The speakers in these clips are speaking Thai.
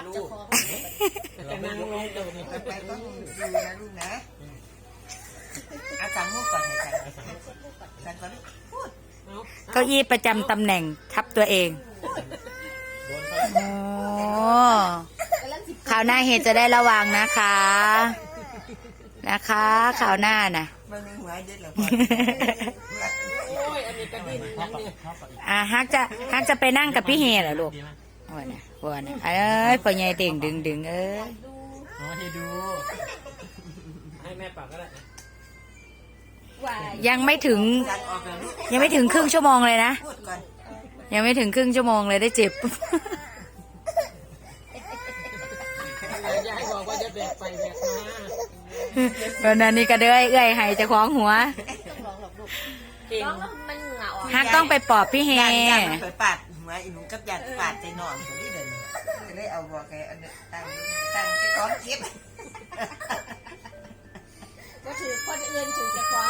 ครับลูจะกขอแต่นั่งลงตรงนี้ไปต้องดูนะลูกนะอาจังมุกก่อนให้จังจังก่อนพูดเอาเก้าอี้ประจำตำแหน่งทับตัวเองโดนโอ้ข่าวหน้าเฮจะได้ระวังนะคะ นะคะข่าวหน้าน่ะมันมีหัวเด็ดเหรอโอ้ยอันนี้กระดิ่งนั่นเนี่ยอะฮักจะฮักจะไปนั่งกับพี่เฮเหรอลูกวันน่ะ วันน่ะเอ้ยปอใหญ่เต่งดึงดึงเอ้ยอ๋อให้ดู ให้แม่ปักก็ได้นะวายยังไม่ถึงจังออกแล้วลูกยังไม่ถึงครึ่งชั่วโมงเลยนะพูดก่อนยังไม่ถึงครึ่งชั่วโมงเลยได้เจ็บยายบอกว่าจะแบกไปแบกมาวันนั้นนี่ก็เด้อยเอื้อยให้จะคล้องหัวต้องร้องหรอกลูกเก่งร้องแล้วมันเหงื่อออกฮักต้องไปปอบพี่เฮยันยันไปปาด หัวอีหนูกับยันปาดใจนอนคนนี้เดินจะได้เอาบอกแกอันนี้ตั้งตั้งแกก้อนเก็บก็ถือคนอื่นถือจะคว้า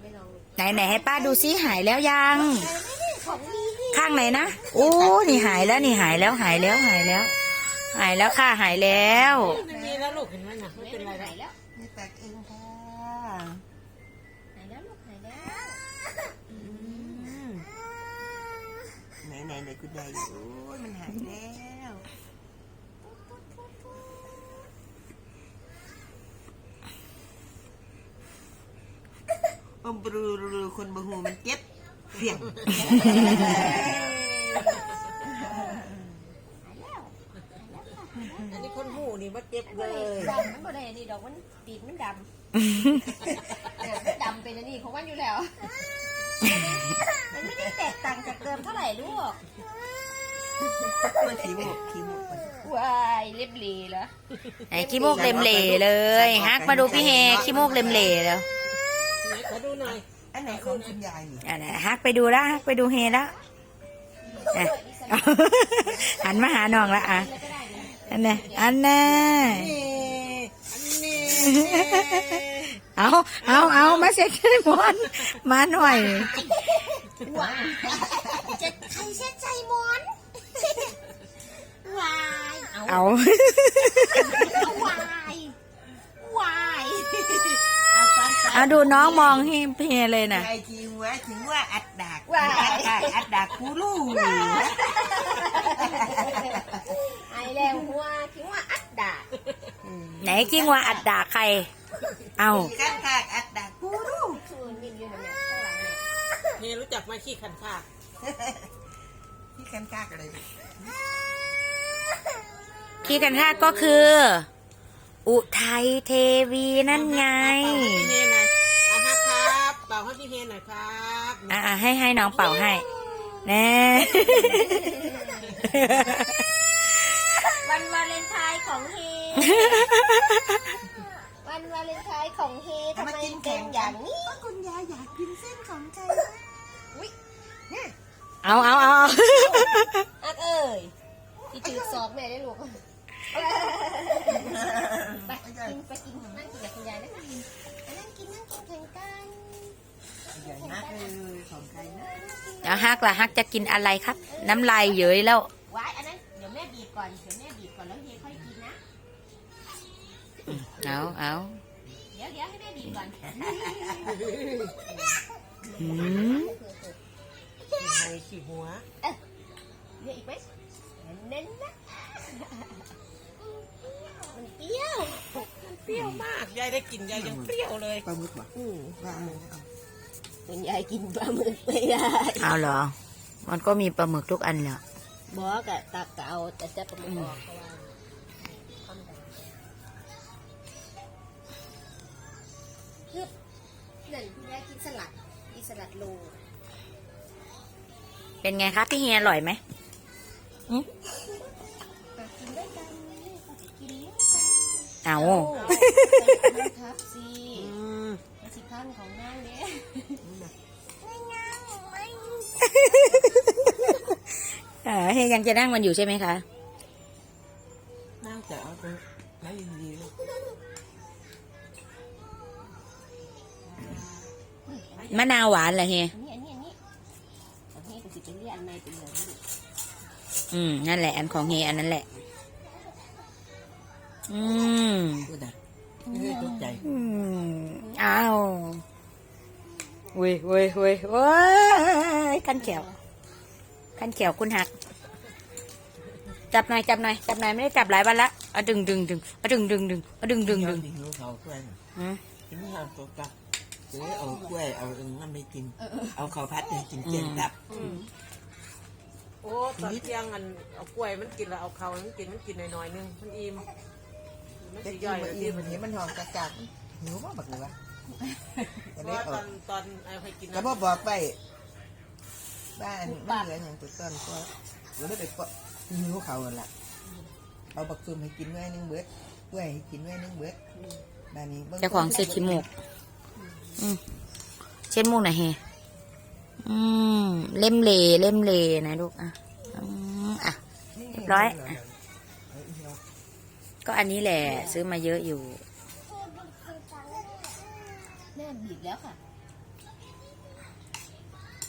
ไม่ลองไหนไหนให้ป้าดูซิหายแล้วยัง ข้างไหนนะโอ้นี่หายแล้วนี่หายแล้วหายแล้วหายแล้ว หายแล้วค่ะหายแล้วไม่มีแล้วลูกเห็นไหมน่ะไม่เป็นไรแล้ว ไหนไหนคุณยายโอ้ยมันหายแล้วอมบรูรูคนบหูมันเจ็บเสียงอันนี้คนหูนี่ว่าเจ็บเลยดำมันบ่ได้อันนี้ดอกมันตีดมันดำเนี่ยมันดำเป็นอันนี้ของมันอยู่แล้ว มันไม่ได้แตกต่างจากเดิมเท่าไหร่ลูก มันขี้มูกขี้มูกมันวายเล็บหลีเหรอไหนขี้มูกเล็มเหล่เลยฮักมาดูพี่เฮขี้มูกเล็มเหล่แล้วไหนขอดูหน่อยอันไหนของคุณยายนี่อันนั้นฮักไปดูแล้วฮักไปดูเฮแล้วอะ หันมาหาน้องละอะอันน่ะอันน่ะนี่อันนี้เอาเอาเอามาเซ็ตให้หมอนมาหน่อยว้ายจะใครเส้น เอาเอาวายวายเอาฟันฟันเอาดูน้องมองให้พี่เฮเลยน่ะยายขี้หัวถึงว่าอัดดากอัดดากอัดดากคูลูไอแล้วหัวคิดว่าอัดดาไหนกิ้งว่าอัดด่าใคร เอากันคากอัดดากคูลูคือมินอยู่เนี่ยข้างหลังเนี่ยนี่รู้จักไหมขี้ขันขากที่กันคากอะไรดิ ขี้กันท่าก็คือ อุทัยเทวีนั่นไง เป่าให้พี่เฮหน่อยอะฮะครับเป่าให้พี่เฮหน่อยครับอ่าให้ให้น้องเป่าให้ แน่ วันวาเลนไทน์ของเฮ วันวาเลนไทน์ของเฮทำไมเป็นอย่างนี้ คุณยายอยากกินเส้นของใจเอาเอาเอาอัดเอ้ ของใครนะเอาฮักล่ะฮักจะกินอะไรครับ น้ำลายเย้ยแล้วว้ายอันนั้นเดี๋ยวแม่บีบก่อนเดี๋ยวแม่บีบก่อนแล้วเฮค่อยกินนะเอาเอาเดี๋ยวเดี๋ยวให้แม่บีบก่อนหืมไฮขี้หัวเดี๋ยวอีกไหมเน้นๆนะมันเปรี้ยวเปรี้ยวมากยายได้กลินยายยังเปรี้ยวเลยปลาหมึกบ่อืมว่าเอาเอา คุณยายกินปลาหมึกไม่ได้เอาเหรอ มันก็มีปลาหมึกทุกอันแหละบอกอะตักเอาแต่จะปลาหมึกออกเพราะว่าความดันคือนั่นคุณยายกินสลัดกินสลัดโลเป็นไงครับพี่เฮียอร่อยไหมตักกินด้วยกันเขาจะกินด้วยกันเอา ครับสิอืม เป็นสิข้างของนางเนี่ยไม่งางไม่เออเฮียยังจะนั่งมันอยู่ใช่ไหมคะน่าจะเอาไปแล้วยินดีเลยมะนาวหวานเหรอเฮียอันนี้อันนี้อันนี้อันนี้ก็สิเป็นเรียกอันในเป็นเหลืองนี่อืม นั่นแหละ อันของเฮียอันนั้นแหละ อืมพูดนะ เฮ้ยตกใจอืมอ้าวเว้ยเว้ยเว้ยเว้ยขั้นเขียวขั้นเขียวคุณหัก จับหน่อยจับหน่อยจับหน่อยไม่ได้จับหลายวันละเอาดึงดึงดึงเอาดึงดึงดึงเอาดึงดึงดึงกินเขากล้วยอืมกินข้าวตกตักหรือเอากล้วยเอาอึ่งมันไม่กิน เอาข้าวพัดให้กินเจียนตับโอ้ตอนเที่ยงอันเอากล้วยมันกินแล้วเอาเขามันกินมันกินหน่อยๆนึงมันอิ่มมัน เด็สิกย่อยมาแล้วอีที่มัมันนเห็นมันหอมกระจักหิวมากบักเลยวะก็เพเลยราะว่าตเอาอนตอนไอ้ใครกินก็บอบอกไปบ้านบ้านเหลืออย่างตัวต้นก็เราได้ไปเปาะหิวเขาละเอาบักซุ่มให้กินไว้นึงเบิดกล้วยให้กินไว้นึงเบิดบ้านนี้บิ่ เจ้าของเสื้อขี้มูกอืมเช็ดมูกหน่อยเฮอืม เล่มเลเล่มเลนะลูกอะอืมอะร้อย ก็อันนี้แหละ ซื้อมาเยอะอยู่ แม่บีบแล้วค่ะ